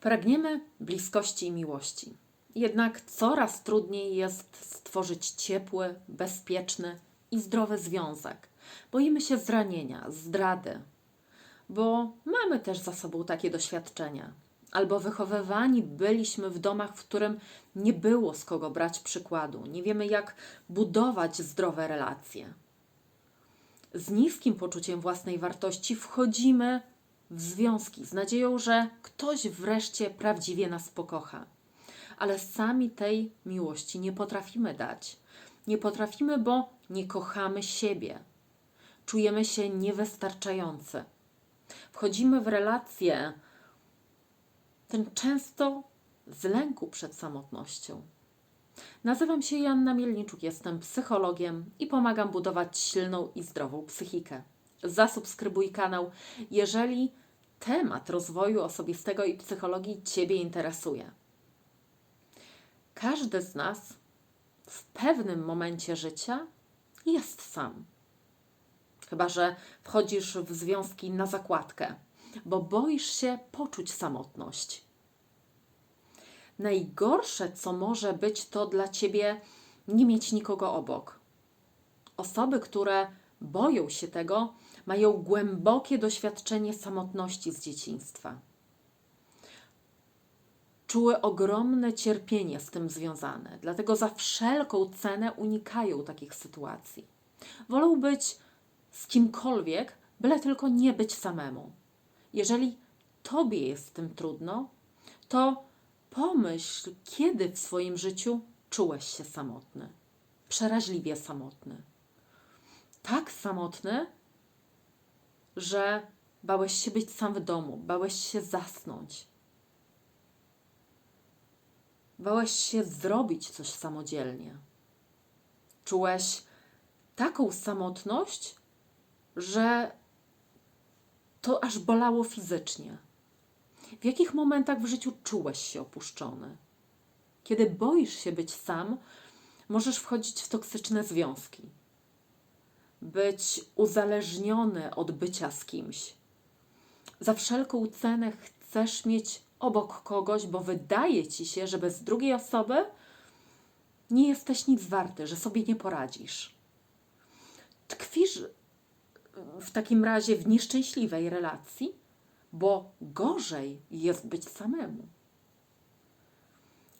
Pragniemy bliskości i miłości. Jednak coraz trudniej jest stworzyć ciepły, bezpieczny i zdrowy związek. Boimy się zranienia, zdrady, bo mamy też za sobą takie doświadczenia. Albo wychowywani byliśmy w domach, w którym nie było z kogo brać przykładu. Nie wiemy, jak budować zdrowe relacje. Z niskim poczuciem własnej wartości wchodzimy w związki z nadzieją, że ktoś wreszcie prawdziwie nas pokocha. Ale sami tej miłości nie potrafimy dać. Nie potrafimy, bo nie kochamy siebie. Czujemy się niewystarczający. Wchodzimy w relacje, ten często z lęku przed samotnością. Nazywam się Joanna Mielniczuk, jestem psychologiem i pomagam budować silną i zdrową psychikę. Zasubskrybuj kanał, jeżeli temat rozwoju osobistego i psychologii Ciebie interesuje. Każdy z nas w pewnym momencie życia jest sam. Chyba, że wchodzisz w związki na zakładkę, bo boisz się poczuć samotność. Najgorsze, co może być, to dla ciebie nie mieć nikogo obok. Osoby, które boją się tego, mają głębokie doświadczenie samotności z dzieciństwa. Czuły ogromne cierpienie z tym związane, dlatego za wszelką cenę unikają takich sytuacji. Wolą być z kimkolwiek, byle tylko nie być samemu. Jeżeli tobie jest z tym trudno, to pomyśl, kiedy w swoim życiu czułeś się samotny, przeraźliwie samotny. Tak samotny, że bałeś się być sam w domu, bałeś się zasnąć. Bałeś się zrobić coś samodzielnie. Czułeś taką samotność, że to aż bolało fizycznie. W jakich momentach w życiu czułeś się opuszczony? Kiedy boisz się być sam, możesz wchodzić w toksyczne związki, być uzależniony od bycia z kimś. Za wszelką cenę chcesz mieć obok kogoś, bo wydaje ci się, że bez drugiej osoby nie jesteś nic warty, że sobie nie poradzisz. Tkwisz w takim razie w nieszczęśliwej relacji, bo gorzej jest być samemu.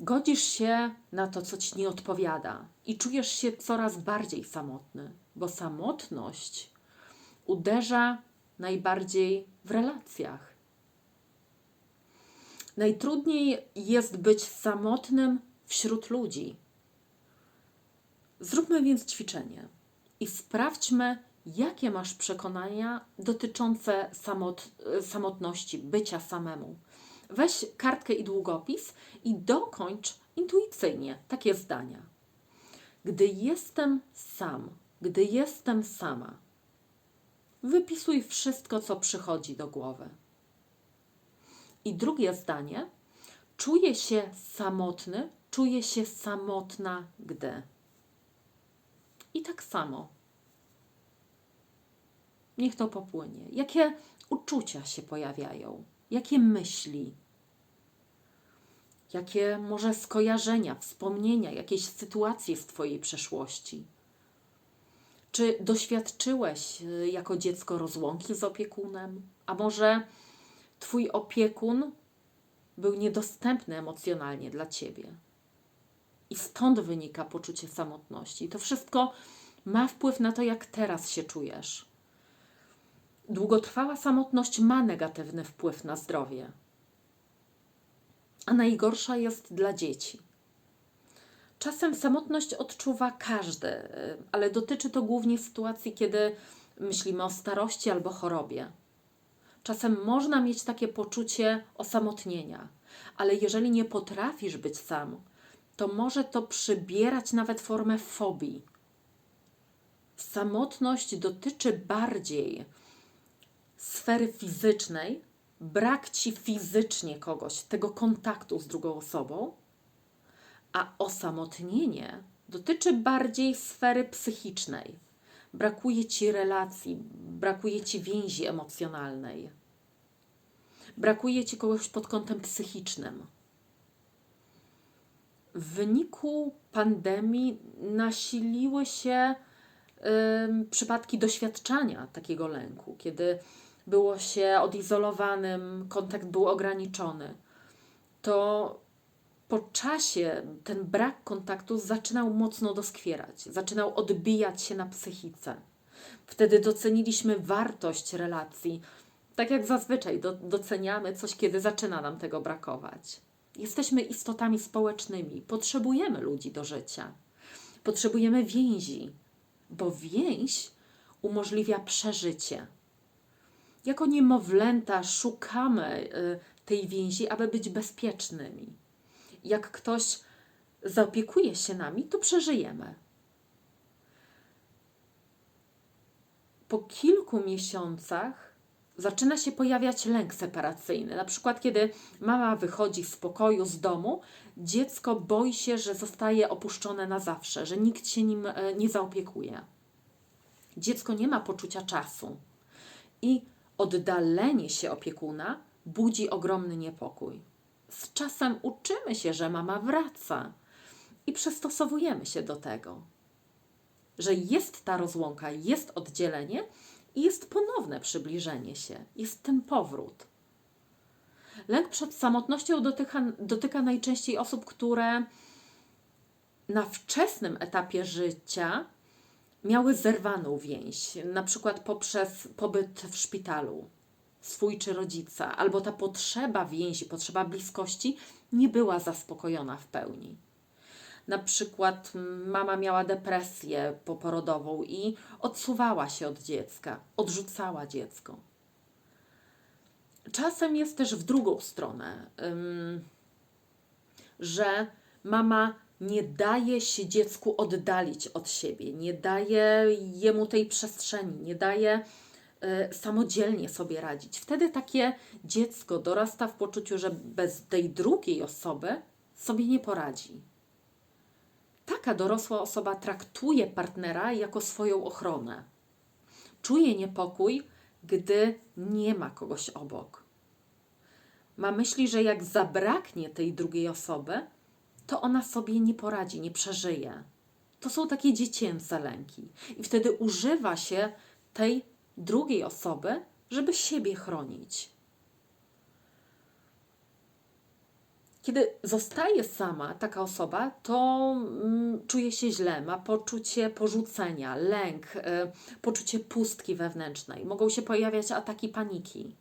Godzisz się na to, co ci nie odpowiada i czujesz się coraz bardziej samotny, bo samotność uderza najbardziej w relacjach. Najtrudniej jest być samotnym wśród ludzi. Zróbmy więc ćwiczenie i sprawdźmy, jakie masz przekonania dotyczące samot, samotności, bycia samemu. Weź kartkę i długopis i dokończ intuicyjnie takie zdania. Gdy jestem sam, gdy jestem sama, wypisuj wszystko, co przychodzi do głowy. I drugie zdanie. Czuję się samotny, czuję się samotna, gdy. I tak samo Niech to popłynie. Jakie uczucia się pojawiają? Jakie myśli? Jakie może skojarzenia, wspomnienia, jakieś sytuacje z Twojej przeszłości? Czy doświadczyłeś y, jako dziecko rozłąki z opiekunem? A może Twój opiekun był niedostępny emocjonalnie dla Ciebie? I stąd wynika poczucie samotności. To wszystko ma wpływ na to, jak teraz się czujesz. Długotrwała samotność ma negatywny wpływ na zdrowie, a najgorsza jest dla dzieci. Czasem samotność odczuwa każdy, ale dotyczy to głównie sytuacji, kiedy myślimy o starości albo chorobie. Czasem można mieć takie poczucie osamotnienia, ale jeżeli nie potrafisz być sam, to może to przybierać nawet formę fobii. Samotność dotyczy bardziej sfery fizycznej, brak ci fizycznie kogoś, tego kontaktu z drugą osobą, a osamotnienie dotyczy bardziej sfery psychicznej. Brakuje ci relacji, brakuje ci więzi emocjonalnej. brakuje ci kogoś pod kątem psychicznym. W wyniku pandemii nasiliły się ym, przypadki doświadczania takiego lęku, kiedy było się odizolowanym, kontakt był ograniczony. To po czasie ten brak kontaktu zaczynał mocno doskwierać, zaczynał odbijać się na psychice. Wtedy doceniliśmy wartość relacji, tak jak zazwyczaj do, doceniamy coś, kiedy zaczyna nam tego brakować. Jesteśmy istotami społecznymi, potrzebujemy ludzi do życia, potrzebujemy więzi, bo więź umożliwia przeżycie. Jako niemowlęta szukamy y, tej więzi, aby być bezpiecznymi. Jak ktoś zaopiekuje się nami, to przeżyjemy. Po kilku miesiącach zaczyna się pojawiać lęk separacyjny. Na przykład, kiedy mama wychodzi z pokoju, z domu, dziecko boi się, że zostaje opuszczone na zawsze, że nikt się nim e, nie zaopiekuje. Dziecko nie ma poczucia czasu i oddalenie się opiekuna budzi ogromny niepokój. Z czasem uczymy się, że mama wraca i przystosowujemy się do tego, że jest ta rozłąka, jest oddzielenie i jest ponowne przybliżenie się, jest ten powrót. Lęk przed samotnością dotyka, dotyka najczęściej osób, które na wczesnym etapie życia miały zerwaną więź, na przykład poprzez pobyt w szpitalu, swój czy rodzica, albo ta potrzeba więzi, potrzeba bliskości nie była zaspokojona w pełni. Na przykład mama miała depresję poporodową i odsuwała się od dziecka, odrzucała dziecko. Czasem jest też w drugą stronę, że mama nie daje się dziecku oddalić od siebie, nie daje jemu tej przestrzeni, nie daje samodzielnie sobie radzić. Wtedy takie dziecko dorasta w poczuciu, że bez tej drugiej osoby sobie nie poradzi. Taka dorosła osoba traktuje partnera jako swoją ochronę. Czuje niepokój, gdy nie ma kogoś obok. Ma myśli, że jak zabraknie tej drugiej osoby, to ona sobie nie poradzi, nie przeżyje. To są takie dziecięce lęki. I wtedy używa się tej drugiej osoby, żeby siebie chronić. Kiedy zostaje sama taka osoba, to mm, czuje się źle, ma poczucie porzucenia, lęk, y, poczucie pustki wewnętrznej. Mogą się pojawiać ataki paniki.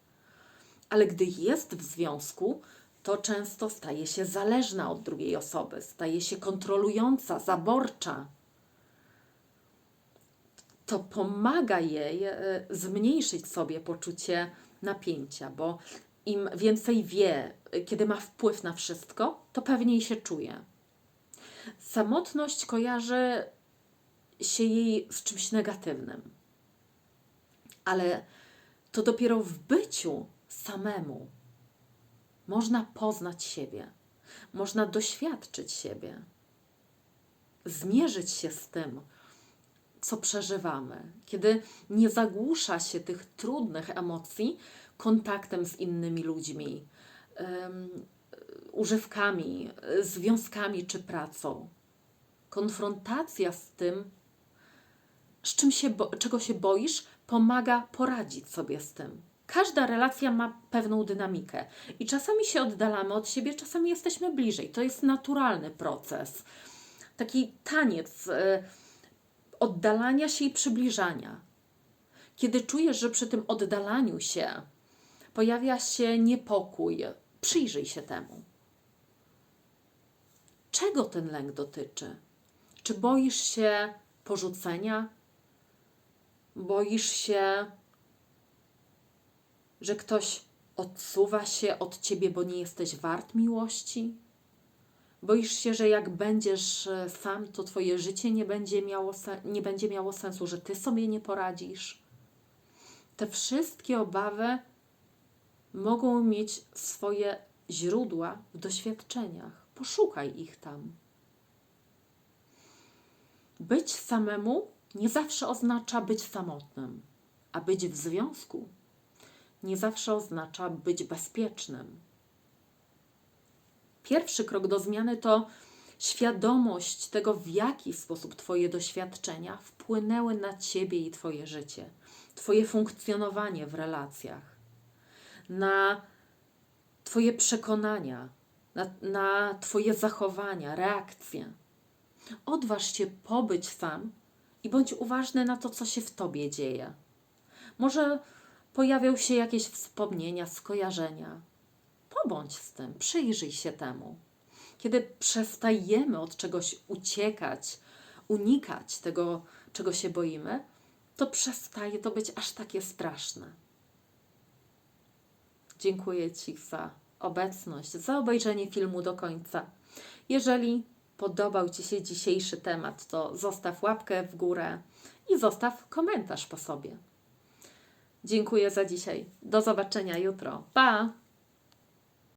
Ale gdy jest w związku, to często staje się zależna od drugiej osoby, staje się kontrolująca, zaborcza. To pomaga jej y, zmniejszyć sobie poczucie napięcia, bo im więcej wie, kiedy ma wpływ na wszystko, to pewniej się czuje. Samotność kojarzy się jej z czymś negatywnym, ale to dopiero w byciu samemu można poznać siebie, można doświadczyć siebie, zmierzyć się z tym, co przeżywamy, kiedy nie zagłusza się tych trudnych emocji kontaktem z innymi ludźmi, um, używkami, związkami czy pracą. Konfrontacja z tym, z czym się czego się boisz, pomaga poradzić sobie z tym. Każda relacja ma pewną dynamikę i czasami się oddalamy od siebie, czasami jesteśmy bliżej. To jest naturalny proces. Taki taniec y, oddalania się i przybliżania. Kiedy czujesz, że przy tym oddalaniu się pojawia się niepokój, przyjrzyj się temu. Czego ten lęk dotyczy? Czy boisz się porzucenia? Boisz się, że ktoś odsuwa się od ciebie, bo nie jesteś wart miłości? Boisz się, że jak będziesz e, sam, to twoje życie nie będzie miało, nie będzie miało sensu, że ty sobie nie poradzisz? Te wszystkie obawy mogą mieć swoje źródła w doświadczeniach. Poszukaj ich tam. Być samemu nie zawsze oznacza być samotnym, a być w związku nie zawsze oznacza być bezpiecznym. Pierwszy krok do zmiany to świadomość tego, w jaki sposób Twoje doświadczenia wpłynęły na Ciebie i Twoje życie, Twoje funkcjonowanie w relacjach, na Twoje przekonania, na, na Twoje zachowania, reakcje. Odważ się pobyć sam i bądź uważny na to, co się w Tobie dzieje. Może pojawią się jakieś wspomnienia, skojarzenia. Pobądź z tym, przyjrzyj się temu. Kiedy przestajemy od czegoś uciekać, unikać tego, czego się boimy, to przestaje to być aż takie straszne. Dziękuję Ci za obecność, za obejrzenie filmu do końca. Jeżeli podobał Ci się dzisiejszy temat, to zostaw łapkę w górę i zostaw komentarz po sobie. Dziękuję za dzisiaj. Do zobaczenia jutro. Pa!